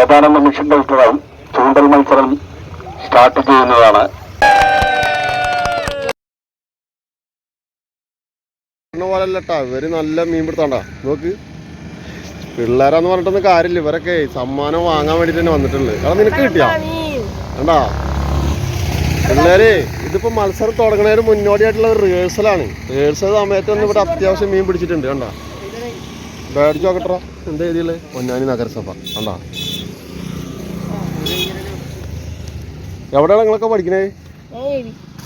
ഏതാനും നിമിഷങ്ങൾക്കകം ചൂണ്ടൽ മത്സരം സ്റ്റാർട്ട് ചെയ്യുന്നതാണ്. ഇവർ നല്ല മീൻ പിടുത്താണ്ടാ. നോക്ക്. പിള്ളേരാന്ന് പറഞ്ഞിട്ടൊന്നും കാര്യമില്ല ഇവരൊക്കെ സമ്മാനം വാങ്ങാൻ വേണ്ടിട്ട് തന്നെ വന്നിട്ടുള്ളത് കാരണം നിനക്ക് കിട്ടിയാ? കണ്ടാ പിള്ളേര് ഇതിപ്പോ മത്സരം തുടങ്ങുന്നതിന് മുന്നോടിയായിട്ടുള്ള റിഹേഴ്സലാണ് റിഹേഴ്സൽ സമയത്തൊന്നും ഇവിടെ അത്യാവശ്യം മീൻ പിടിച്ചിട്ടുണ്ട് കണ്ടാ. ബാഡ് നോക്കട്ടാ എന്താ എഴുതിയുള്ളേ? പൊന്നാനി നഗരസഭ. കണ്ടാ. എവിടെയാണ് നിങ്ങളൊക്കെ പഠിക്കണേ?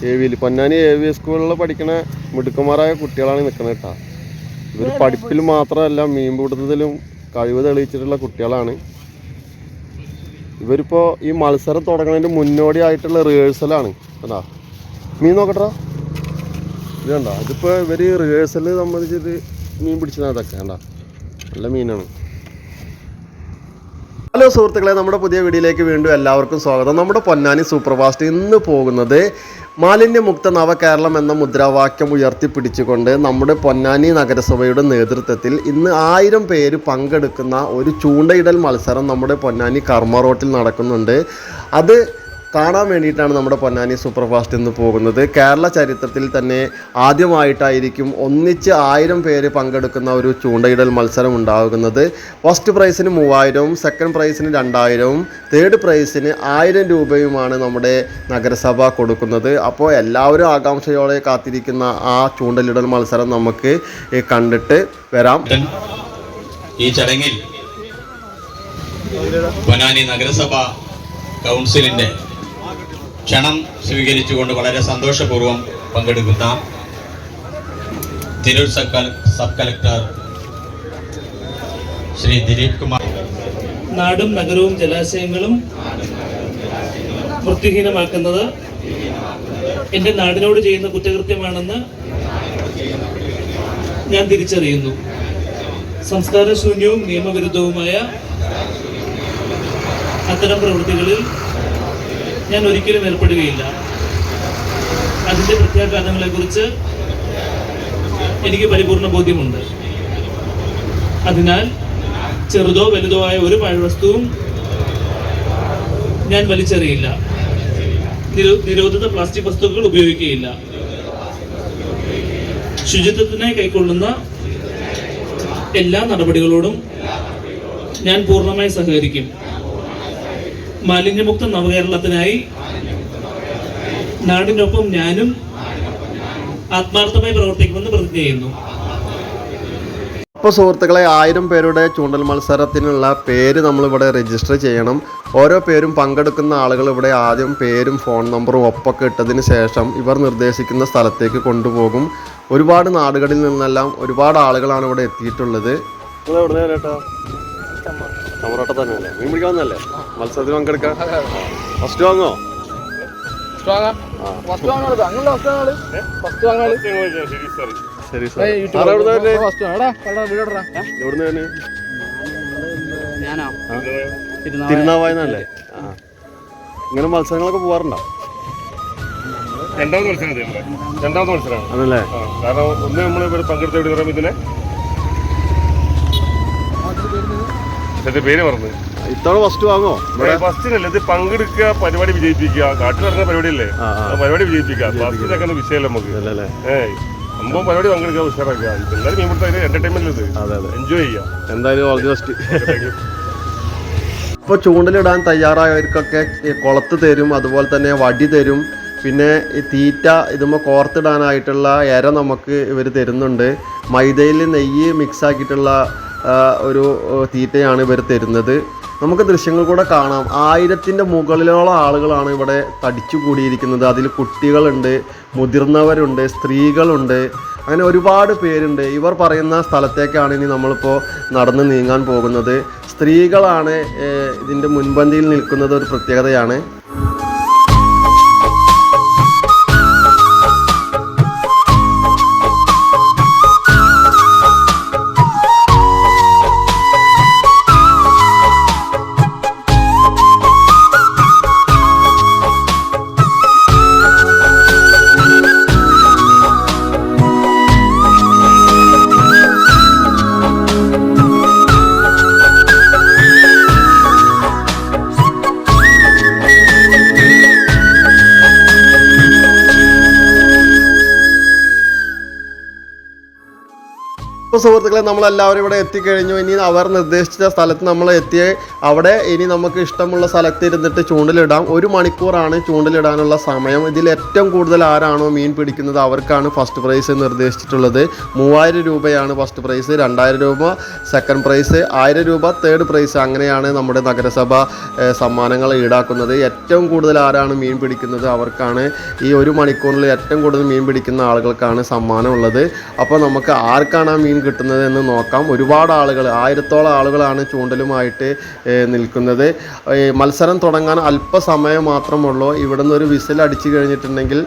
എ വിയിൽ പൊന്നാനി എ വി സ്കൂളിൽ പഠിക്കണ മിടുക്കന്മാരായ കുട്ടികളാണ് നിൽക്കുന്നത് കേട്ടോ. ഇവർ പഠിപ്പിൽ മാത്രമല്ല മീൻ പിടുത്തത്തിലും കഴിവ് തെളിയിച്ചിട്ടുള്ള കുട്ടികളാണ്. ഇവരിപ്പോൾ ഈ മത്സരം തുടങ്ങുന്നതിന് മുന്നോടിയായിട്ടുള്ള റിഹേഴ്സലാണ് കേട്ടാ മീൻ നോക്കട്ടോ. ഇത് കണ്ടോ? ഇതിപ്പോൾ ഇവർ റിഹേഴ്സൽ സംബന്ധിച്ചിട്ട് മീൻ പിടിച്ചതാണ് കണ്ടോ? നല്ല മീനാണ്. ഹലോ സുഹൃത്തുക്കളെ നമ്മുടെ പുതിയ വീഡിയോയിലേക്ക് വീണ്ടും എല്ലാവർക്കും സ്വാഗതം. നമ്മുടെ പൊന്നാനി സൂപ്പർ ഫാസ്റ്റ് ഇന്ന് പോകുന്നത് മാലിന്യമുക്ത നവകേരളം എന്ന മുദ്രാവാക്യം ഉയർത്തിപ്പിടിച്ചുകൊണ്ട് നമ്മുടെ പൊന്നാനി നഗരസഭയുടെ നേതൃത്വത്തിൽ ഇന്ന് ആയിരം പേര് പങ്കെടുക്കുന്ന ഒരു ചൂണ്ടയിടൽ മത്സരം നമ്മുടെ പൊന്നാനി കർമ്മ റോട്ടിൽ നടക്കുന്നുണ്ട്. അത് കാണാൻ വേണ്ടിയിട്ടാണ് നമ്മുടെ പൊന്നാനി സൂപ്പർ ഫാസ്റ്റ് ഇന്ന് പോകുന്നത്. കേരള ചരിത്രത്തിൽ തന്നെ ആദ്യമായിട്ടായിരിക്കും ഒന്നിച്ച് ആയിരം പേര് പങ്കെടുക്കുന്ന ഒരു ചൂണ്ടയിടൽ മത്സരം ഉണ്ടാകുന്നത്. ഫസ്റ്റ് പ്രൈസിന് മൂവായിരവും സെക്കൻഡ് പ്രൈസിന് രണ്ടായിരവും തേർഡ് പ്രൈസിന് ആയിരം രൂപയുമാണ് നമ്മുടെ നഗരസഭ കൊടുക്കുന്നത്. അപ്പോൾ എല്ലാവരും ആകാംക്ഷയോടെ കാത്തിരിക്കുന്ന ആ ചൂണ്ടലിടൽ മത്സരം നമുക്ക് കണ്ടിട്ട് വരാം. ഈ ചടങ്ങിൽ പൊന്നാനി നഗരസഭ കൗൺസിലിന്റെ ക്ഷണം സ്വീകരിച്ചുകൊണ്ട് വളരെ സന്തോഷപൂർവം പങ്കെടുക്കുന്ന Tirur sub sub collector Shri Dileep Kumar. നാടും നഗരവും ജലാശയങ്ങളും വൃത്തിഹീനമാക്കുന്നത് എന്റെ നാടിനോട് ചെയ്യുന്ന കുറ്റകൃത്യമാണെന്ന് ഞാൻ തിരിച്ചറിയുന്നു. സംസ്കാരശൂന്യവും നിയമവിരുദ്ധവുമായ അത്തരം പ്രവൃത്തികളിൽ ഞാൻ ഒരിക്കലും ഏർപ്പെടുകയില്ല. അതിന്റെ പ്രത്യാഘാതങ്ങളെക്കുറിച്ച് എനിക്ക് പരിപൂർണ ബോധ്യമുണ്ട്. അതിനാൽ ചെറുതോ വലുതോ ആയ ഒരു പാഴ്വസ്തുവും ഞാൻ വലിച്ചെറിയില്ല. നിരോ- നിരോധിത പ്ലാസ്റ്റിക് വസ്തുക്കൾ ഉപയോഗിക്കുകയില്ല. ശുചിത്വത്തിനായി കൈക്കൊള്ളുന്ന എല്ലാ നടപടികളോടും ഞാൻ പൂർണമായി സഹകരിക്കും. മാലിന്യമുക്ത നവകേരളത്തിനായി നാടിനൊപ്പം ഞാനും ആത്മാർത്ഥമായി പ്രവർത്തിക്കുമെന്ന് പ്രതിജ്ഞ ചെയ്യുന്നു അപ്പോൾ സുഹൃത്തുക്കളെ ആയിരം പേരുടെ ചൂണ്ടൽ മത്സരത്തിനുള്ള പേര് നമ്മളിവിടെ രജിസ്റ്റർ ചെയ്യണം. ഓരോ പേരും പങ്കെടുക്കുന്ന ആളുകൾ ഇവിടെ ആദ്യം പേരും ഫോൺ നമ്പറും ഒപ്പൊക്കെ ഇട്ടതിന് ശേഷം ഇവർ നിർദ്ദേശിക്കുന്ന സ്ഥലത്തേക്ക് കൊണ്ടുപോകും. ഒരുപാട് നാടുകളിൽ നിന്നെല്ലാം ഒരുപാട് ആളുകളാണ് ഇവിടെ എത്തിയിട്ടുള്ളത്. തന്നെയല്ലേ? മീൻ പിടിക്കാൻ വന്നല്ലേ മത്സരത്തിൽ പങ്കെടുക്കാം ഫസ്റ്റ് വാങ്ങോ? ശരി സാർ എവിടുന്നാ തന്നെ ആ. തിരുനാവായന്നല്ലേ? ആ. ഇങ്ങനെ മത്സരങ്ങളൊക്കെ പോവാറുണ്ടോ? രണ്ടാമത് മത്സരം? രണ്ടാമത് മത്സരമാണ്. അതല്ലേ കാരണം ഒന്ന് നമ്മൾ ഇവിടെ പങ്കെടുത്ത ഇതിനെ ഇതിന്റെ പേര് പറഞ്ഞു ഇത്തവണ ഫസ്റ്റ് വാങ്ങോ? ഫസ്റ്റിനല്ല ഇത് പങ്കെടുക്കുക പരിപാടി വിജയിപ്പിക്കുക. കാട്ടിൽ നടക്കുന്ന പരിപാടിയല്ലേ? പരിപാടി വിജയിപ്പിക്കുക. ഫസ്റ്റിനൊക്കെ വിഷയമല്ല നമുക്ക്? ഏയ് സംഭവം പരിപാടി പങ്കെടുക്കുക ഉഷാറാക്കുക. എല്ലാവരും മീൻ പിടുത്തം എന്റർടൈൻമെന്റ് ഇത് എൻജോയ് ചെയ്യുക. എന്തായാലും ഓൾ ദി ബെസ്റ്റ് ഇപ്പോൾ ചൂണ്ടലിടാൻ തയ്യാറായവർക്കൊക്കെ കുളത്ത് തരും അതുപോലെ തന്നെ വടി തരും പിന്നെ ഈ തീറ്റ ഇതുമ്പോൾ കോർത്തിടാനായിട്ടുള്ള ഇര നമുക്ക് ഇവർ തരുന്നുണ്ട്. മൈദയിൽ നെയ്യ് മിക്സ് ആക്കിയിട്ടുള്ള ഒരു തീറ്റയാണ് ഇവർ തരുന്നത്. നമുക്ക് ദൃശ്യങ്ങൾ കൂടെ കാണാം. ആയിരത്തിന്റെ മുകളിലുള്ള ആളുകളാണ് ഇവിടെ തടിച്ചു കൂടിയിരിക്കുന്നത്. അതിൽ കുട്ടികളുണ്ട് മുതിർന്നവരുണ്ട് സ്ത്രീകളുണ്ട് അങ്ങനെ ഒരുപാട് പേരുണ്ട്. ഇവർ പറയുന്ന സ്ഥലത്തേക്കാണ് ഇനി നമ്മളിപ്പോൾ നടന്ന് നീങ്ങാൻ പോകുന്നത്. സ്ത്രീകളാണ് ഇതിന്റെ മുൻപന്തിയിൽ നിൽക്കുന്നത് ഒരു പ്രത്യേകതയാണ്. അപ്പോൾ സുഹൃത്തുക്കളെ നമ്മളെല്ലാവരും ഇവിടെ എത്തിക്കഴിഞ്ഞു. ഇനി അവർ നിർദ്ദേശിച്ച സ്ഥലത്ത് നമ്മൾ എത്തിയ. അവിടെ ഇനി നമുക്ക് ഇഷ്ടമുള്ള സ്ഥലത്ത് ഇരുന്നിട്ട് ചൂണ്ടലിടാം. ഒരു മണിക്കൂറാണ് ചൂണ്ടലിടാനുള്ള സമയം. ഇതിൽ ഏറ്റവും കൂടുതൽ ആരാണോ മീൻ പിടിക്കുന്നത് അവർക്കാണ് ഫസ്റ്റ് പ്രൈസ് നിർദ്ദേശിച്ചിട്ടുള്ളത്. മൂവായിരം രൂപയാണ് ഫസ്റ്റ് പ്രൈസ് രണ്ടായിരം രൂപ സെക്കൻഡ് പ്രൈസ് ആയിരം രൂപ തേർഡ് പ്രൈസ്. അങ്ങനെയാണ് നമ്മുടെ നഗരസഭ സമ്മാനങ്ങൾ ഈടാക്കുന്നത്. ഏറ്റവും കൂടുതൽ ആരാണ് മീൻ പിടിക്കുന്നത് അവർക്കാണ് ഈ ഒരു മണിക്കൂറിൽ ഏറ്റവും കൂടുതൽ മീൻ പിടിക്കുന്ന ആളുകൾക്കാണ് സമ്മാനം ഉള്ളത്. അപ്പോൾ നമുക്ക് ആർക്കാണ് ആ മീൻ കിട്ടുന്നത് എന്ന് നോക്കാം. ഒരുപാട് ആളുകൾ ആയിരത്തോളം ആളുകളാണ് ചൂണ്ടലുമായിട്ട് നിൽക്കുന്നത്. മത്സരം തുടങ്ങാൻ അല്പസമയം മാത്രമുള്ളൂ. ഇവിടെ നിന്ന് ഒരു വിസിൽ അടിച്ചു കഴിഞ്ഞിട്ടുണ്ടെങ്കിൽ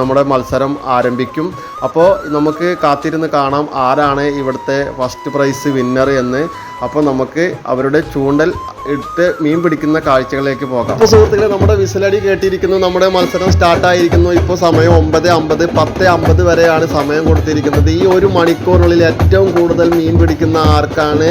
നമ്മുടെ മത്സരം ആരംഭിക്കും. അപ്പോൾ നമുക്ക് കാത്തിരുന്ന് കാണാം ആരാണ് ഇവിടുത്തെ ഫസ്റ്റ് പ്രൈസ് വിന്നർ എന്ന്. അപ്പോൾ നമുക്ക് അവരുടെ ചൂണ്ടൽ ഇട്ട് മീൻ പിടിക്കുന്ന കാഴ്ചകളിലേക്ക് പോകാം. അപ്പോൾ സുഹൃത്തുക്കളെ നമ്മുടെ വിസലടി കേട്ടിരിക്കുന്നു. നമ്മുടെ മത്സരം സ്റ്റാർട്ടായിരിക്കുന്നു ഇപ്പോൾ സമയം ഒമ്പത് അമ്പത് പത്ത് അമ്പത് വരെയാണ് സമയം കൊടുത്തിരിക്കുന്നത്. ഈ ഒരു മണിക്കൂറിനുള്ളിൽ ഏറ്റവും കൂടുതൽ മീൻ പിടിക്കുന്ന ആർക്കാണ്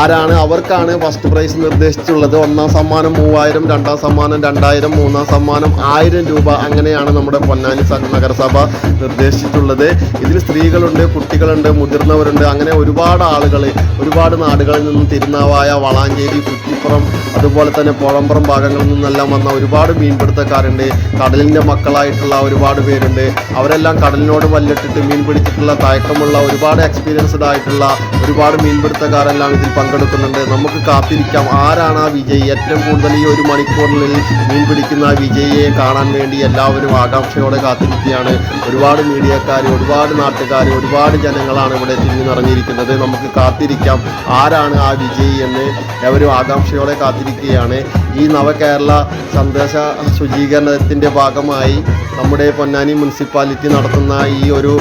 ആരാണ് അവർക്കാണ് ഫസ്റ്റ് പ്രൈസ് നിർദ്ദേശിച്ചുള്ളത് ഒന്നാം സമ്മാനം മൂവായിരം രണ്ടാം സമ്മാനം രണ്ടായിരം മൂന്നാം സമ്മാനം ആയിരം രൂപ അങ്ങനെയാണ് നമ്മുടെ പൊന്നാനി നഗരസഭ നിർദ്ദേശിച്ചിട്ടുള്ളത്. ഇതിൽ സ്ത്രീകളുണ്ട് കുട്ടികളുണ്ട് മുതിർന്നവരുണ്ട്. അങ്ങനെ ഒരുപാട് ആളുകൾ ഒരുപാട് നാടുകളിൽ നിന്നും തിരുനാവായ വളാഞ്ചേരി കുറ്റിപ്പുറം അതുപോലെ തന്നെ പുഴമ്പുറം ഭാഗങ്ങളിൽ നിന്നെല്ലാം വന്ന ഒരുപാട് മീൻപിടുത്തക്കാരുണ്ട്. കടലിന്റെ മക്കളായിട്ടുള്ള ഒരുപാട് പേരുണ്ട്. അവരെല്ലാം കടലിനോട് വല്ലിട്ടിട്ട് മീൻ പിടിച്ചിട്ടുള്ള തയക്കമുള്ള ഒരുപാട് എക്സ്പീരിയൻസ്ഡ് ആയിട്ടുള്ള ഒരുപാട് മീൻപിടുത്തക്കാരെല്ലാം ഇതിൽ പങ്കെടുക്കുന്നുണ്ട്. നമുക്ക് കാത്തിരിക്കാം ആരാണ് ആ വിജയി? ഏറ്റവും കൂടുതൽ ഈ ഒരു മണിക്കൂറിനുള്ളിൽ മീൻ പിടിക്കുന്ന ആ വിജയിയെ കാണാൻ വേണ്ടി എല്ലാവരും ആകാംക്ഷയോടെ കാത്തിരിക്കുകയാണ്. ഒരുപാട് മീഡിയക്കാർ ഒരുപാട് നാട്ടുകാർ ഒരുപാട് ജനങ്ങളാണ് ഇവിടെ തിങ്ങി നിറഞ്ഞിരിക്കുന്നത്. നമുക്ക് കാത്തിരിക്കാം ആരാണ് ആ വിജയി എന്ന്. എവരും ആകാംക്ഷയോടെ കാത്തിരിക്കുകയാണ്. ഈ നവകേരള സന്ദേശ ശുചീകരണത്തിന്റെ ഭാഗമായി നമ്മുടെ പൊന്നാനി മുനിസിപ്പാലിറ്റി നടത്തുന്ന ഈ ഒരു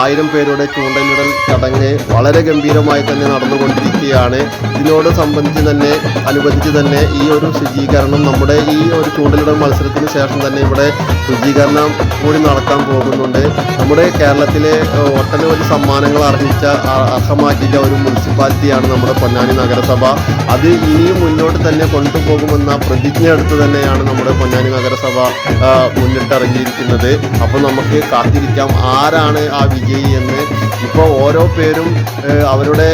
ആയിരം പേരുടെ ചൂണ്ടലിടൽ ചടങ്ങ് വളരെ ഗംഭീരമായി തന്നെ നടന്നുകൊണ്ടിരിക്കുകയാണ്. ഇതിനോട് സംബന്ധിച്ച് തന്നെ അനുബന്ധിച്ച് തന്നെ ഈ ഒരു ശുചീകരണം നമ്മുടെ ഈ ഒരു ചൂണ്ടലിടൽ മത്സരത്തിന് ശേഷം തന്നെ ഇവിടെ ശുചീകരണം കൂടി നടക്കാൻ പോകുന്നുണ്ട്. നമ്മുടെ കേരളത്തിലെ ഒട്ടനവധി സമ്മാനങ്ങൾ അർഹിച്ച അർഹമാക്കിയ ഒരു മുനിസിപ്പാലിറ്റിയാണ് നമ്മുടെ പൊന്നാനി നഗരസഭ. അത് ഇനിയും മുന്നോട്ട് തന്നെ കൊണ്ടുപോകുമെന്ന പ്രതിജ്ഞ എടുത്ത് തന്നെയാണ് നമ്മുടെ പൊന്നാനി നഗരസഭ മുന്നിട്ടിറങ്ങിയിരിക്കുന്നത്. അപ്പോൾ നമുക്ക് കാത്തിരിക്കാം. ആരാണ് ആ വിജയി എന്ന് ഇപ്പോൾ ഓരോ പേരും അവരുടെ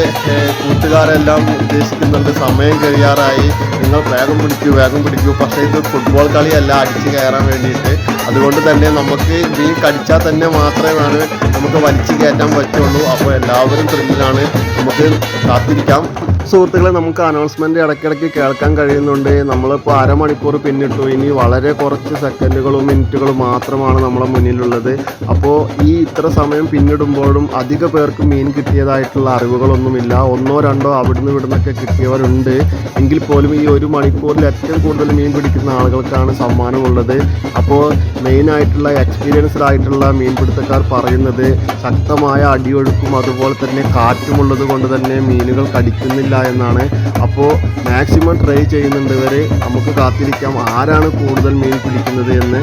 കൂട്ടുകാരെല്ലാം ഉദ്ദേശിക്കുന്നുണ്ട്. സമയം കഴിയാറായി. നിങ്ങൾ വേഗം പിടിക്കൂ വേഗം പിടിക്കൂ. പക്ഷേ ഇത് ഫുട്ബോൾ കളിയല്ല അടിച്ചു കയറാൻ വേണ്ടിയിട്ട്. അതുകൊണ്ട് തന്നെ നമുക്ക് ഈ കടിച്ചാൽ തന്നെ മാത്രമേ മാത്രമാണ് നമുക്ക് വലിച്ചു കയറ്റാൻ പറ്റുള്ളൂ. അപ്പോൾ എല്ലാവരും ത്രില്ലിലാണ്. നമുക്ക് കാത്തിരിക്കാം. സുഹൃത്തുക്കളെ നമുക്ക് അനൗൺസ്മെന്റ് ഇടയ്ക്കിടയ്ക്ക് കേൾക്കാൻ കഴിയുന്നുണ്ട്. നമ്മളിപ്പോൾ അരമണിക്കൂർ പിന്നിട്ടു. ഇനി വളരെ കുറച്ച് സെക്കൻഡുകളും മിനിറ്റുകളും മാത്രമാണ് നമ്മളെ മുന്നിലുള്ളത്. അപ്പോൾ ഈ ഇത്ര സമയം പിന്നിടുമ്പോഴും അധിക പേർക്ക് മീൻ കിട്ടിയതായിട്ടുള്ള അറിവുകളൊന്നുമില്ല. ഒന്നോ രണ്ടോ അവിടുന്ന് ഇവിടുന്നൊക്കെ കിട്ടിയവരുണ്ട്. എങ്കിൽ പോലും ഈ ഒരു മണിക്കൂറിൽ ഏറ്റവും കൂടുതൽ മീൻ പിടിക്കുന്ന ആളുകൾക്കാണ് സമ്മാനമുള്ളത്. അപ്പോൾ മെയിനായിട്ടുള്ള എക്സ്പീരിയൻസ്ഡ് ആയിട്ടുള്ള മീൻപിടുത്തക്കാർ പറയുന്നത് ശക്തമായ അടിയൊഴുക്കും അതുപോലെ തന്നെ കാറ്റുമുള്ളത് കൊണ്ട് തന്നെ മീനുകൾ കടിക്കുന്നില്ല എന്നാണ്. അപ്പോൾ മാക്സിമം ട്രൈ ചെയ്യുന്നുണ്ട് വരെ നമുക്ക് കാത്തിരിക്കാം. ആരാണ് കൂടുതൽ മീൻ പിടിക്കുന്നത് എന്ന്.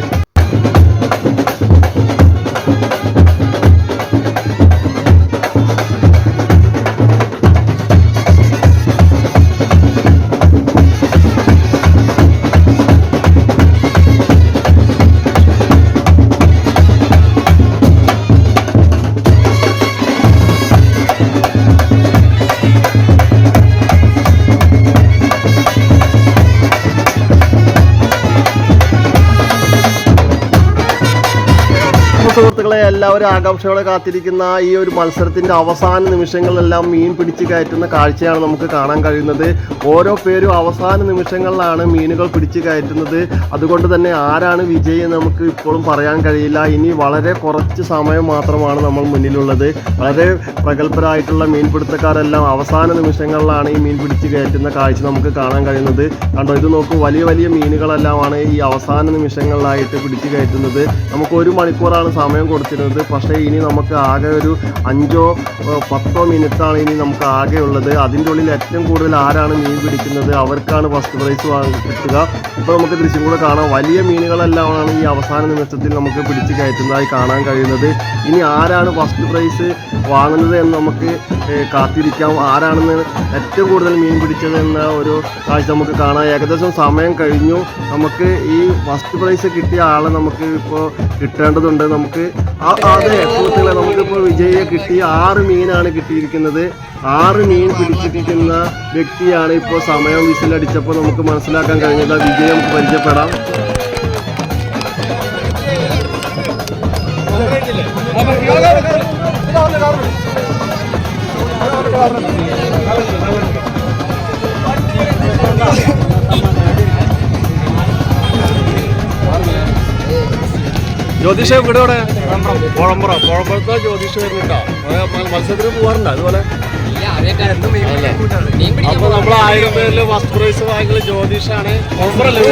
എല്ലാവരും ആകാംക്ഷയോടെ കാത്തിരിക്കുന്ന ഈ ഒരു മത്സരത്തിന്റെ അവസാന നിമിഷങ്ങളിലെല്ലാം മീൻ പിടിച്ച് കയറ്റുന്ന കാഴ്ചയാണ് നമുക്ക് കാണാൻ കഴിയുന്നത്. ഓരോ പേരും അവസാന നിമിഷങ്ങളിലാണ് മീനുകൾ പിടിച്ച് കയറ്റുന്നത്. അതുകൊണ്ട് തന്നെ ആരാണ് വിജയി എന്ന് നമുക്ക് ഇപ്പോഴും പറയാൻ കഴിയില്ല. ഇനി വളരെ കുറച്ച് സമയം മാത്രമാണ് നമ്മൾ മുന്നിലുള്ളത്. വളരെ പ്രഗത്ഭരായിട്ടുള്ള മീൻപിടുത്തക്കാരെല്ലാം അവസാന നിമിഷങ്ങളിലാണ് ഈ മീൻ പിടിച്ച് കയറ്റുന്ന കാഴ്ച നമുക്ക് കാണാൻ കഴിയുന്നത്. കണ്ടോ ഇത് നോക്കൂ വലിയ വലിയ മീനുകളെല്ലാമാണ് ഈ അവസാന നിമിഷങ്ങളിലായിട്ട് പിടിച്ച് കയറ്റുന്നത്. നമുക്ക് ഒരു മണിക്കൂറാണ് സമയം കൊടുത്തിരുന്നത്. പക്ഷേ ഇനി നമുക്ക് ആകെ ഒരു അഞ്ചോ പത്തോ മിനിറ്റാണ് ഇനി നമുക്ക് ആകെ ഉള്ളത്. അതിന്റെ ഉള്ളിൽ ഏറ്റവും കൂടുതൽ ആരാണ് മീൻ പിടിക്കുന്നത്? അവർക്കാണ് ഫസ്റ്റ് പ്രൈസ് കിട്ടുക. ഇപ്പോൾ നമുക്ക് ദൃശ്യം കൂടെ കാണാം. വലിയ മീനുകളെല്ലാമാണ് ഈ അവസാന നിമിഷത്തിൽ നമുക്ക് പിടിച്ച് കയറ്റുന്നതായി കാണാൻ കഴിയുന്നത്. ഇനി ആരാണ് ഫസ്റ്റ് പ്രൈസ് വാങ്ങുന്നത് എന്ന് നമുക്ക് കാത്തിരിക്കാം. ആരാണെന്ന് ഏറ്റവും കൂടുതൽ മീൻ പിടിച്ചത് എന്ന ഒരു കാഴ്ച നമുക്ക് കാണാം. ഏകദേശം സമയം കഴിഞ്ഞു. നമുക്ക് ഈ ഫസ്റ്റ് പ്രൈസ് കിട്ടിയ ആളെ നമുക്ക് ഇപ്പോൾ കിട്ടേണ്ടതുണ്ട്. നമുക്ക് ആ അതെ സുഹൃത്തുക്കളെ നമുക്കിപ്പോൾ വിജയെ കിട്ടി ആറ് മീനാണ് കിട്ടിയിരിക്കുന്നത്. ആറ് മീൻ പിടിച്ചിരിക്കുന്ന വ്യക്തിയാണ് ഇപ്പോൾ സമയം വിസിലടിച്ചപ്പോൾ നമുക്ക് മനസ്സിലാക്കാൻ കഴിഞ്ഞത്. വിജയെ നമുക്ക് പരിചയപ്പെടാം. ജ്യോതിഷ ഇവിടെ ഇവിടെ കുഴമ്പുറ. കുഴമ്പുറത്തെ ജ്യോതിഷ വരുന്നുണ്ടോ മത്സരത്തിന് പോകാറുണ്ടോ അതുപോലെ അപ്പൊ നമ്മൾ ആയിരം പേരിൽ ഫസ്റ്റ് പ്രൈസ് വാങ്ങിയ ജ്യോതിഷാണ്. കുഴമ്പുറല്ലേ